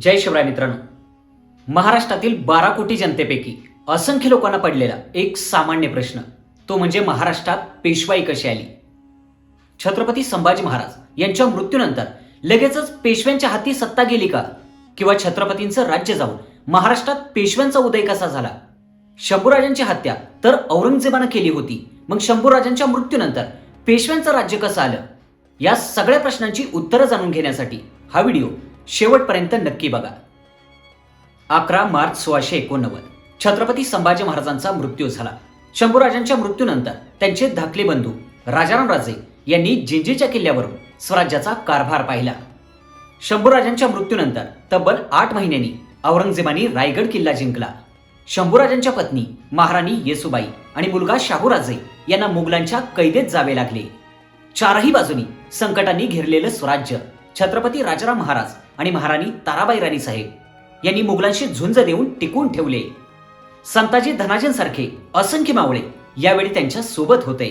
जय शिवराय मित्रांनो. महाराष्ट्रातील बारा कोटी जनतेपैकी असंख्य लोकांना पडलेला एक सामान्य प्रश्न. तो म्हणजे महाराष्ट्रात पेशवाई कशी आली? छत्रपती संभाजी महाराज यांच्या मृत्यूनंतर लगेचच पेशव्यांच्या हाती सत्ता गेली का? किंवा छत्रपतींचं राज्य जाऊन महाराष्ट्रात पेशव्यांचा उदय कसा झाला? शंभूराजांची हत्या तर औरंगजेबानं केली होती. मग शंभूराजांच्या मृत्यूनंतर पेशव्यांचं राज्य कसं आलं? या सगळ्या प्रश्नांची उत्तरं जाणून घेण्यासाठी हा व्हिडिओ शेवटपर्यंत नक्की बघा. अकरा मार्च सोळाशे एकोणनव्वद. छत्रपती संभाजी महाराजांचा मृत्यू झाला. शंभूराजांच्या मृत्यूनंतर त्यांचे धाकले बंधू राजाराम राजे यांनी जिंजीच्या किल्ल्यावरून स्वराज्याचा कारभार पाहिला. शंभूराजांच्या मृत्यूनंतर तब्बल आठ महिन्यांनी औरंगजेबाने रायगड किल्ला जिंकला. शंभूराजांच्या पत्नी महाराणी येसुबाई आणि मुलगा शाहूराजे यांना मुघलांच्या कैदेत जावे लागले. चारही बाजूनी संकटांनी घेरलेलं स्वराज्य छत्रपती राजाराम महाराज आणि महाराणी ताराबाई राणी साहेब यांनी मुघलांशी झुंज देऊन टिकून ठेवले. संताजी धनाजींसारखे असंख्य मावळे यावेळी त्यांच्यासोबत होते.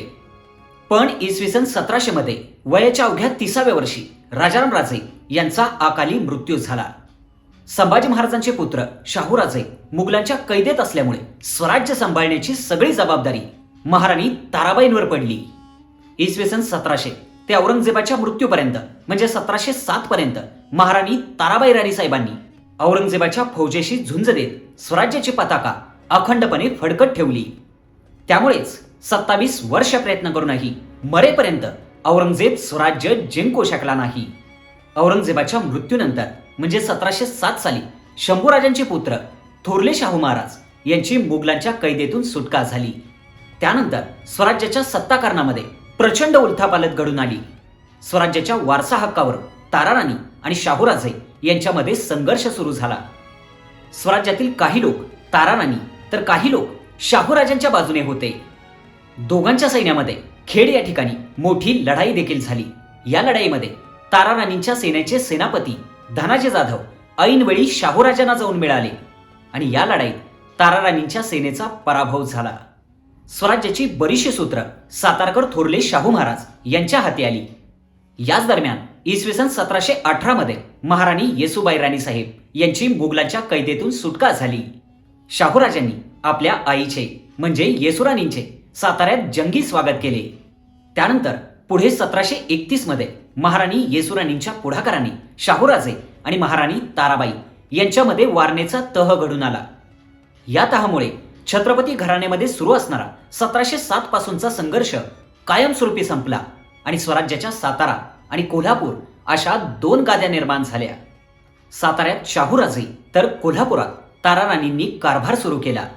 पण इसवी सन सतराशे मध्ये वयाच्या अवघ्या तिसाव्या वर्षी राजाराम राजे यांचा अकाली मृत्यू झाला. संभाजी महाराजांचे पुत्र शाहूराजे मुघलांच्या कैदेत असल्यामुळे स्वराज्य सांभाळण्याची सगळी जबाबदारी महाराणी ताराबाईंवर पडली. इसवी सन सतराशे ते औरंगजेबाच्या मृत्यूपर्यंत म्हणजे सतराशे सात पर्यंत महाराणी ताराबाई राणी साहेबांनी औरंगजेबाच्या फौजेशी झुंज देत स्वराज्याची पताका अखंडपणे फडकत ठेवली. त्यामुळेच सत्तावीस वर्ष प्रयत्न करूनही मरेपर्यंत औरंगजेब स्वराज्य जिंकू शकला नाही. औरंगजेबाच्या मृत्यूनंतर म्हणजे सतराशे सात साली शंभूराजांचे पुत्र थोरले शाहू महाराज यांची मुघलांच्या कैदेतून सुटका झाली. त्यानंतर स्वराज्याच्या सत्ताकारणामध्ये प्रचंड उलथापालत घडून आली. स्वराज्याच्या वारसा हक्कावर ताराराणी आणि शाहूराजे यांच्यामध्ये संघर्ष सुरू झाला. स्वराज्यातील काही लोक ताराराणी तर काही लोक शाहूराजांच्या बाजूने होते. दोघांच्या सैन्यामध्ये खेड या ठिकाणी मोठी लढाई देखील झाली. या लढाईमध्ये ताराराणींच्या सेनेचे सेनापती धनाजी जाधव ऐनवेळी शाहूराजांना जाऊन मिळाले आणि या लढाईत ताराराणींच्या सेनेचा पराभव झाला. स्वराज्याची बरीचशी सूत्र सातारकर थोरले शाहू महाराज यांच्या हाती आली. याच दरम्यान इसवी सन सतराशे अठरा मध्ये महाराणी येसुबाई राणी साहेब यांची मुघलांच्या कैदेतून सुटका झाली. शाहूराजांनी आपल्या आईचे म्हणजे येसुराणींचे साताऱ्यात जंगी स्वागत केले. त्यानंतर पुढे सतराशे एकतीसमध्ये महाराणी येसुराणींच्या पुढाकाराने शाहूराजे आणि महाराणी ताराबाई यांच्यामध्ये वारणेचा तह घडून आला. या तहामुळे छत्रपती घराण्यामध्ये सुरू असणारा सतराशे सात पासूनचा संघर्ष कायमस्वरूपी संपला आणि स्वराज्याच्या सातारा आणि कोल्हापूर अशा दोन गाद्या निर्माण झाल्या. साताऱ्यात शाहूराजे तर कोल्हापुरात ताराराणींनी कारभार सुरू केला.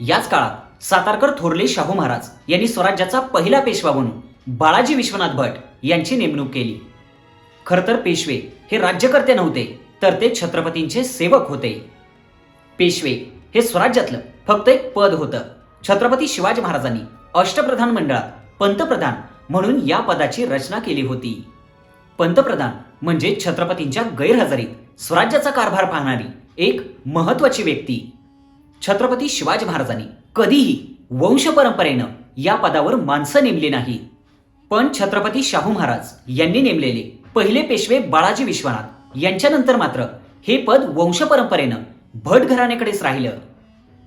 याच काळात सातारकर थोरले शाहू महाराज यांनी स्वराज्याचा पहिला पेशवा म्हणून बाळाजी विश्वनाथ भट यांची नेमणूक केली. खरं तर पेशवे हे राज्यकर्ते नव्हते तर ते छत्रपतींचे सेवक होते. पेशवे हे स्वराज्यातलं फक्त एक पद होतं. छत्रपती शिवाजी महाराजांनी अष्टप्रधान मंडळात पंतप्रधान म्हणून या पदाची रचना केली होती. पंतप्रधान म्हणजे छत्रपतींच्या गैरहजेरीत स्वराज्याचा कारभार पाहणारी एक महत्वाची व्यक्ती. छत्रपती शिवाजी महाराजांनी कधीही वंश परंपरेनं या पदावर माणसं नेमली नाही. पण छत्रपती शाहू महाराज यांनी नेमलेले पहिले पेशवे बाळाजी विश्वनाथ यांच्यानंतर मात्र हे पद वंश परंपरेनं भट घराण्याकडेच राहिलं.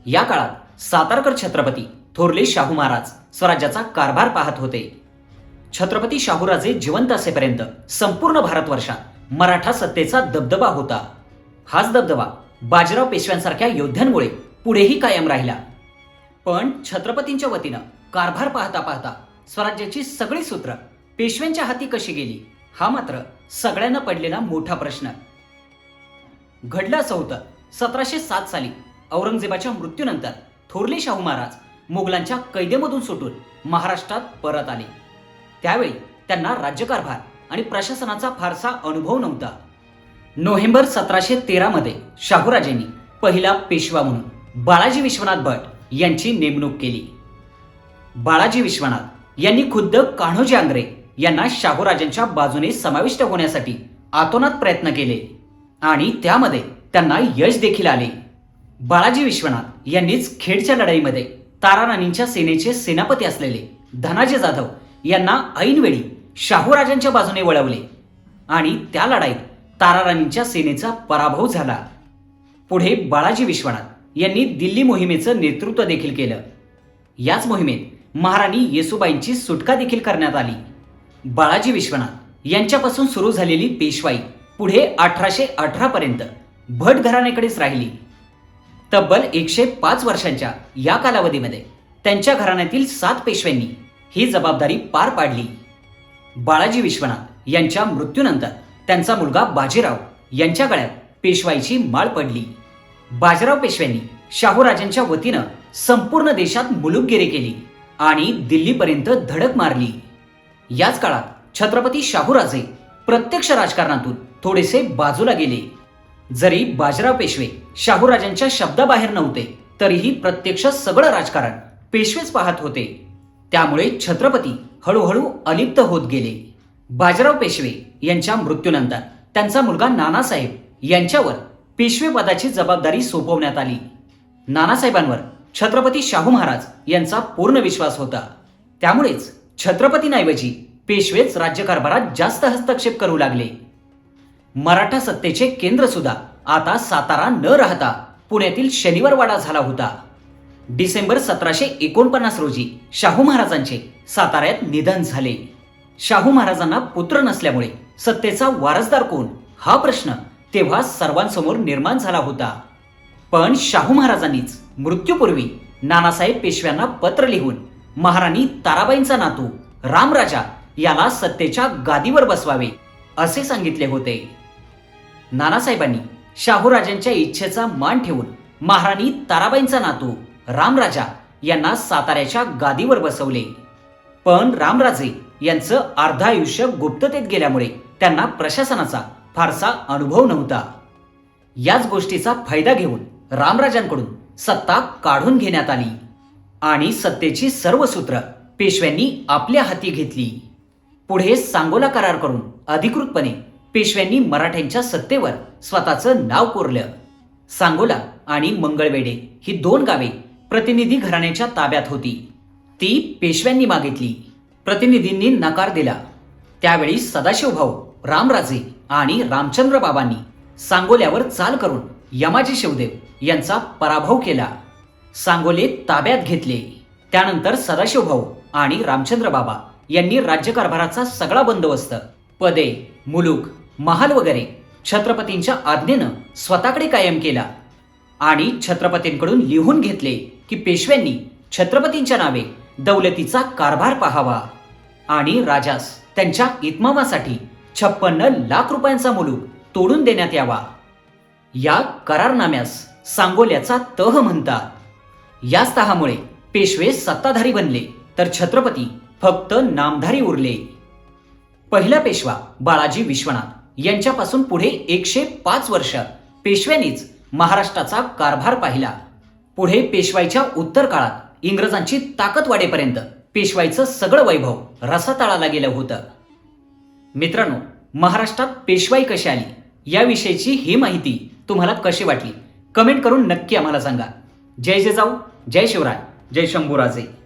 या काळात सातारकर छत्रपती थोरले शाहू महाराज स्वराज्याचा कारभार पाहत होते. छत्रपती शाहूराजे जिवंत असेपर्यंत संपूर्ण भारतवर्षात मराठा सत्तेचा दबदबा होता. हाच दबदबा बाजीराव पेशव्यांसारख्या योद्ध्यांमुळे पुढेही कायम राहिला. पण छत्रपतींच्या वतीनं कारभार पाहता पाहता स्वराज्याची सगळी सूत्र पेशव्यांच्या हाती कशी गेली हा मात्र सगळ्यांना पडलेला मोठा प्रश्न. घडलं असं होतं सतराशे सात साली औरंगजेबाच्या मृत्यूनंतर थोरले शाहू महाराज मुघलांच्या कैदेमधून सुटून महाराष्ट्रात परत आले. त्यावेळी त्यांना राज्यकारभार आणि प्रशासनाचा फारसा अनुभव नव्हता. नोव्हेंबर सतराशे तेरामध्ये शाहूराजेंनी पहिला पेशवा म्हणून बाळाजी विश्वनाथ भट यांची नेमणूक केली. बाळाजी विश्वनाथ यांनी खुद्द कान्होजी आंग्रे यांना शाहूराजांच्या बाजूने समाविष्ट होण्यासाठी आतोनात प्रयत्न केले आणि त्यामध्ये त्यांना यश देखील आले. बाळाजी विश्वनाथ यांनीच खेडच्या लढाईमध्ये ताराराणींच्या सेनेचे सेनापती असलेले धनाजी जाधव यांना ऐनवेळी शाहूराजांच्या बाजूने वळवले. आणि त्या लढाईत ताराराणींच्या सेनेचा पराभव झाला. पुढे बाळाजी विश्वनाथ यांनी दिल्ली मोहिमेचं नेतृत्व देखील केलं. याच मोहिमेत महाराणी येसुबाईंची सुटका देखील करण्यात आली. बाळाजी विश्वनाथ यांच्यापासून सुरू झालेली पेशवाई पुढे अठराशे अठरापर्यंत भट घराण्याकडेच राहिली. तब्बल एकशे पाच वर्षांच्या या कालावधीमध्ये त्यांच्या घराण्यातील सात पेशव्यांनी ही जबाबदारी पार पाडली. बाळाजी विश्वनाथ यांच्या मृत्यूनंतर त्यांचा मुलगा बाजीराव यांच्या गळ्यात पेशवाईची माळ पडली. बाजीराव पेशव्यांनी शाहूराजांच्या वतीनं संपूर्ण देशात मुलुकगिरी केली आणि दिल्लीपर्यंत धडक मारली. याच काळात छत्रपती शाहूराजे प्रत्यक्ष राजकारणातून थोडेसे बाजूला गेले. जरी बाजीराव पेशवे शाहूराजांच्या शब्दाबाहेर नव्हते तरीही प्रत्यक्ष सगळं राजकारण पेशवेच पाहत होते. त्यामुळे छत्रपती हळूहळू अलिप्त होत गेले. बाजीराव पेशवे यांच्या मृत्यूनंतर त्यांचा मुलगा नानासाहेब यांच्यावर पेशवे पदाची जबाबदारी सोपवण्यात आली. नानासाहेबांवर छत्रपती शाहू महाराज यांचा पूर्ण विश्वास होता. त्यामुळेच छत्रपतींऐवजी पेशवेच राज्यकारभारात जास्त हस्तक्षेप करू लागले. मराठा सत्तेचे केंद्र सुद्धा आता सातारा न राहता पुण्यातील शनिवारवाडा झाला होता. डिसेंबर सतराशे एकोणपन्नास रोजी शाहू महाराजांचे साताऱ्यात निधन झाले. शाहू महाराजांना पुत्र नसल्यामुळे सत्तेचा वारसदार कोण? हा प्रश्न तेव्हा सर्वांसमोर निर्माण झाला होता. पण शाहू महाराजांनीच मृत्यूपूर्वी नानासाहेब पेशव्यांना पत्र लिहून महाराणी ताराबाईंचा नातू रामराजा याला सत्तेच्या गादीवर बसवावे असे सांगितले होते. नानासाहेबांनी शाहूराजांच्या इच्छेचा मान ठेवून महाराणी ताराबाईंचा नातू रामराजा यांना साताऱ्याच्या गादीवर बसवले. पण रामराजे यांचं अर्ध आयुष्य गुप्ततेत गेल्यामुळे त्यांना प्रशासनाचा फारसा अनुभव नव्हता. याच गोष्टीचा फायदा घेऊन रामराजांकडून सत्ता काढून घेण्यात आली आणि सत्तेची सर्व सूत्र पेशव्यांनी आपल्या हाती घेतली. पुढे सांगोला करार करून अधिकृतपणे पेशव्यांनी मराठ्यांच्या सत्तेवर स्वतःचं नाव कोरलं. सांगोला आणि मंगळवेढे ही दोन गावे प्रतिनिधी घराण्याच्या ताब्यात होती. ती पेशव्यांनी मागितली. प्रतिनिधींनी नकार दिला. त्यावेळी सदाशिवभाऊ रामराजे आणि रामचंद्र बाबांनी सांगोल्यावर चाल करून यमाजी शिवदेव यांचा पराभव केला. सांगोले ताब्यात घेतले. त्यानंतर सदाशिवभाऊ आणि रामचंद्र बाबा यांनी राज्यकारभाराचा सगळा बंदोबस्त पदे मुलूक महाल वगैरे छत्रपतींच्या आज्ञेनं स्वतःकडे कायम केला आणि छत्रपतींकडून लिहून घेतले की पेशव्यांनी छत्रपतींच्या नावे दौलतीचा कारभार पाहावा आणि राजास त्यांच्या इतमामासाठी छप्पन्न लाख रुपयांचा मुलूक तोडून देण्यात यावा. या करारनाम्यास सांगोल्याचा तह म्हणतात. याच तहामुळे पेशवे सत्ताधारी बनले तर छत्रपती फक्त नामधारी उरले. पहिला पेशवा बाळाजी विश्वनाथ. यांच्यापासून पुढे एकशे पाच वर्ष पेशव्यांनीच महाराष्ट्राचा कारभार पाहिला. पुढे पेशवाईच्या उत्तर काळात इंग्रजांची ताकद वाढेपर्यंत पेशवाईचं सगळं वैभव रसातळाला गेलं होतं. मित्रांनो महाराष्ट्रात पेशवाई कशी आली? याविषयीची ही माहिती तुम्हाला कशी वाटली? कमेंट करून नक्की आम्हाला सांगा. जय जय जाऊ जय शिवराय जय शंभूराजे.